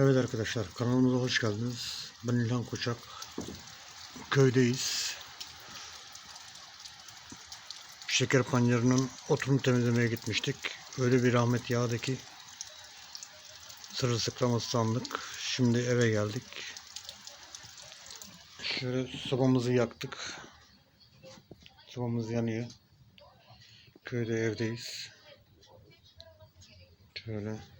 Evet arkadaşlar kanalımıza hoş geldiniz. Ben İlhan Koçak. Köydeyiz. Şeker pancarının otunu temizlemeye gitmiştik. Öyle bir rahmet yağdı ki sırılsıklaması sandık. Şimdi eve geldik. Şöyle sobamızı yaktık. Sobamız yanıyor. Köyde evdeyiz. Şöyle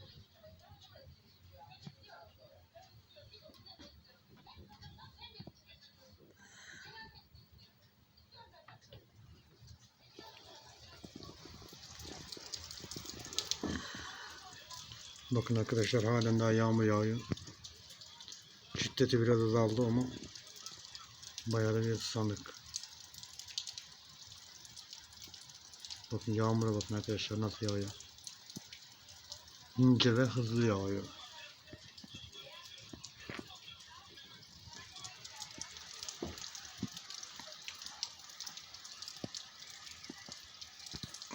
Bakın arkadaşlar halen daha yağmur yağıyor. Şiddeti biraz azaldı ama bayağı da bir ıslandık. Bakın yağmura bakın arkadaşlar nasıl yağıyor. İnce ve hızlı yağıyor.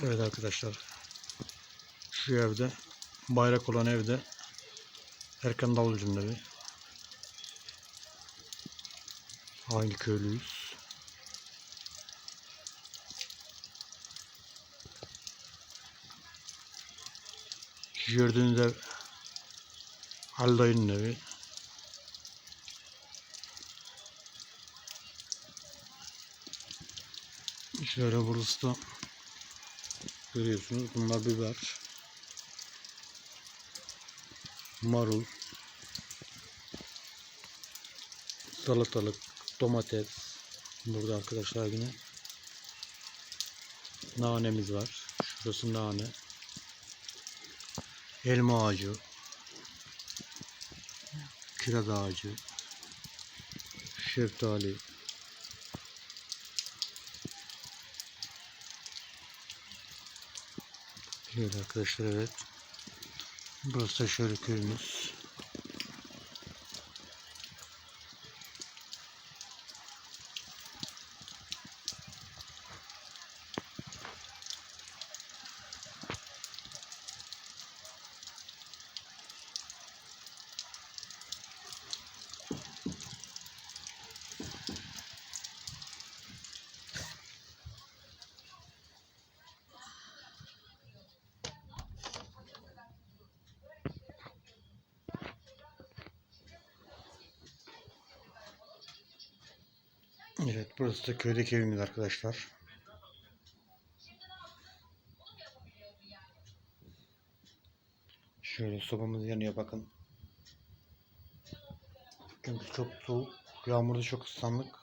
Evet arkadaşlar. Şu evde bayrak olan evde Erkan Davulcu'nun evi. Aynı köylüyüz. Gördüğünüz ev Ali dayının evi. Şöyle burası da görüyorsunuz bunlar biber marul, salatalık, domates. Burada arkadaşlar yine nanemiz var. Şurası nane. Elma ağacı. Kiraz ağacı. Şeftali. Şöyle arkadaşlar evet. Burası da şöyle köyümüz. Evet burası da köydeki evimiz arkadaşlar. Şöyle sobamız yanıyor bakın. Çünkü çok soğuk. Yağmurda çok ıslandık.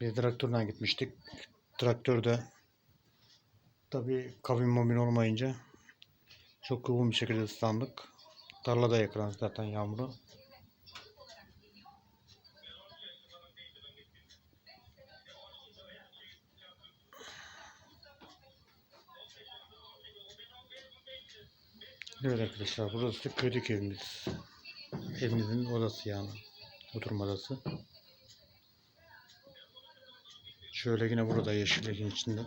Bir traktörle gitmiştik. Traktörde tabi kabin mobil olmayınca çok yoğun bir şekilde ıslandık. Tarlada yakalandık zaten yağmuru. Evet arkadaşlar burası köydeki evimiz. Evimizin odası yani. Oturma odası. Şöyle yine burada yeşilliğin içinde.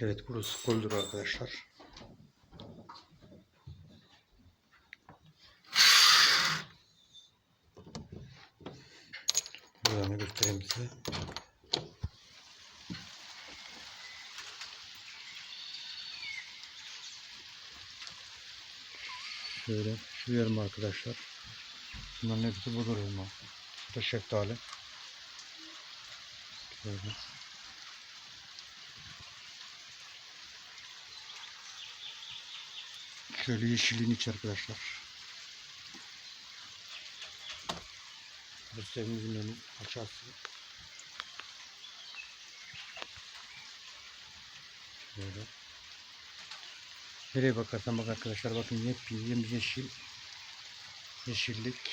Evet burası koldür arkadaşlar. Buradan göstereyim size. Şöyle şu yarım arkadaşlar. Bunların hepsi budur elma. Bu da şeftali. Şöyle. Şöyle yeşilliğin içi arkadaşlar. Burası evimizin önü aşağısı. Böyle. Nereye bakarsan bak arkadaşlar bakın yepyeni yemyeşil yeşillik.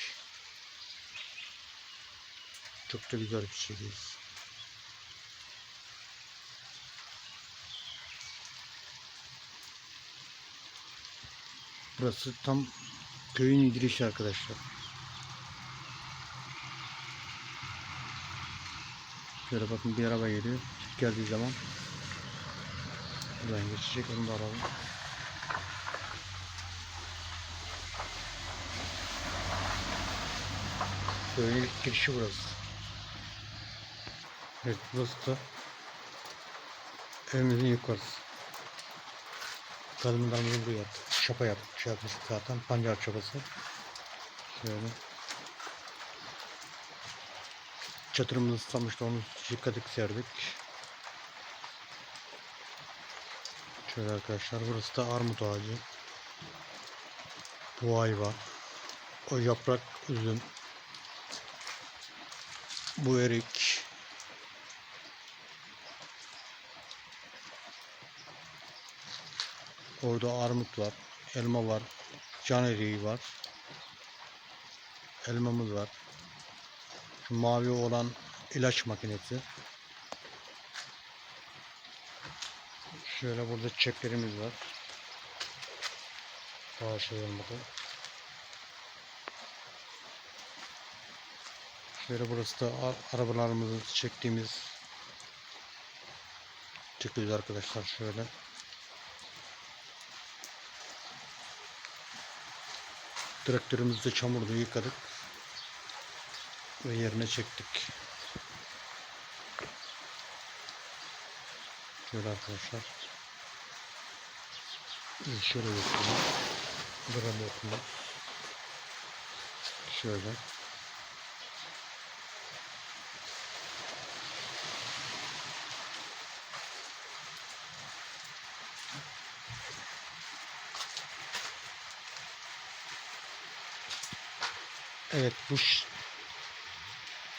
Çok da güzel bir şeydeyiz. Burası tam köyün girişi arkadaşlar. Şöyle bakın bir araba geliyor. Çift geldiği zaman buradan geçecek onu da alalım. Köyün girişi burası. Evet burası da evimizin yukarısı. Kadınlarımızı buraya yaptık. Şapa yaptık. Şey yapmıştık zaten. Pancar çapası. Şöyle. Çadırımızı ıslamıştı. Onu yıkadık serdik. Şöyle arkadaşlar. Burası da armut ağacı. Bu ayva. O yaprak üzüm. Bu erik. Orada armut var, elma var, can eriği var. Elmamız var. Şu mavi olan ilaç makinesi. Şöyle burada çiçeklerimiz var. Ağaçlar olmadı. Şöyle burası da arabalarımızı çektiğimiz çekiyoruz arkadaşlar şöyle. Traktörümüzde çamurdu yıkadık ve yerine çektik. Şöyle arkadaşlar. Şöyle göstereyim. Gram okuma. Şöyle. Evet bu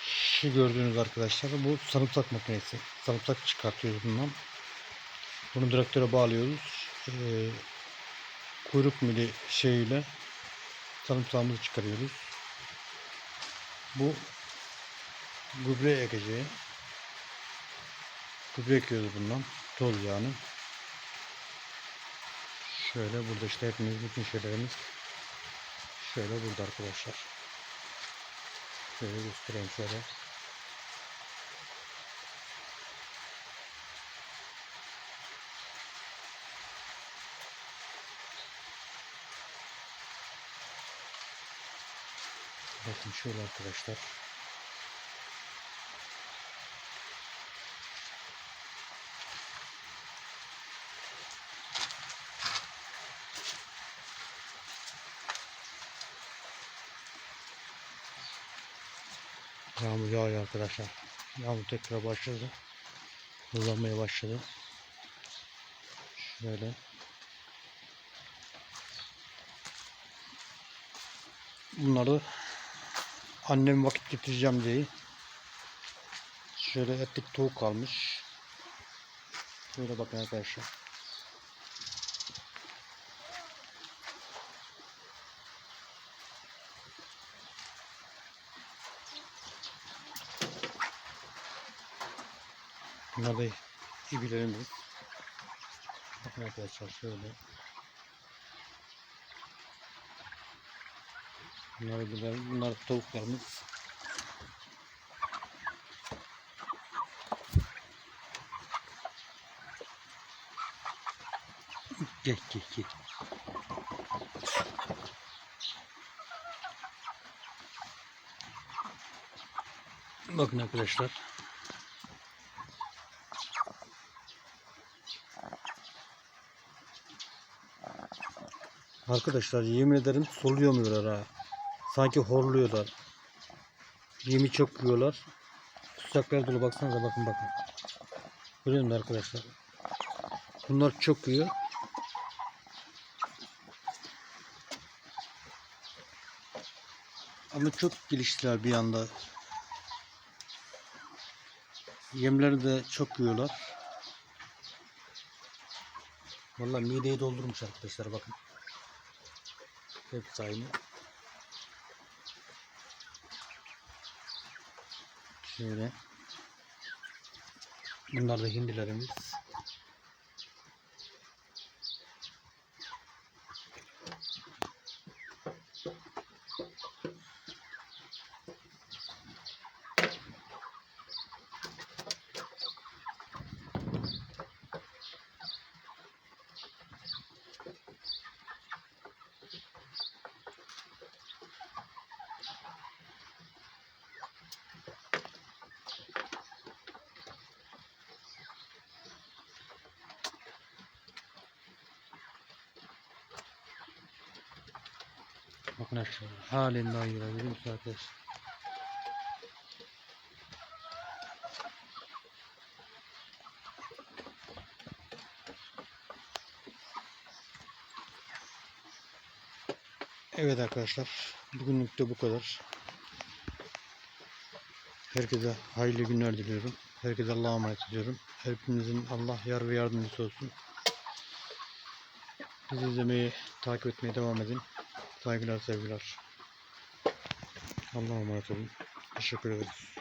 şu gördüğünüz arkadaşlar bu sarımsak makinesi. Sarımsak çıkartıyoruz bundan. Bunu traktöre bağlıyoruz. Ee, kuyruk mili şeyiyle sarımsağımızı çıkarıyoruz. Bu gübre ekeceği. Gübre ekiyoruz bundan. Toz yani. Şöyle burada işte hepimiz bütün şeylerimiz şöyle burada arkadaşlar. Şöyle göstereyim şöyle. Bakın şöyle arkadaşlar. Yağmur yağıyor arkadaşlar. Yağmur tekrar başladı. Hızlanmaya başladı. Şöyle. Bunları annem vakit getireceğim diye. Şöyle etlik tavuk kalmış. Şöyle bakın arkadaşlar. Bunlar ibilerimiz. Bakın arkadaşlar şöyle. Bunlar ibiler, bunlar tavuklarımız. Gel gel gel. Bakın arkadaşlar. Arkadaşlar yemin ederim soluyamıyorlar ha. Sanki horluyorlar. Yemi çok yiyorlar. Kusaklar dolu baksanıza bakın bakın. Görüyor musunuz arkadaşlar? Bunlar çok yiyor. Ama çok geliştiler bir anda. Yemleri de çok yiyorlar. Vallahi mideyi doldurmuş arkadaşlar bakın. Hepsi aynı. Şöyle. Bunlar da hindilerimiz. Bakın arkadaşlar halen daha musunuz arkadaşlar? Evet arkadaşlar bugünlük de bu kadar. Herkese hayırlı günler diliyorum. Herkese Allah'a emanet ediyorum. Hepinizin Allah yar ve yardımcısı olsun. Bizi izlemeyi, takip etmeye devam edin. Saygılar, sevgiler. Allah'a emanet olun. Teşekkür ederiz.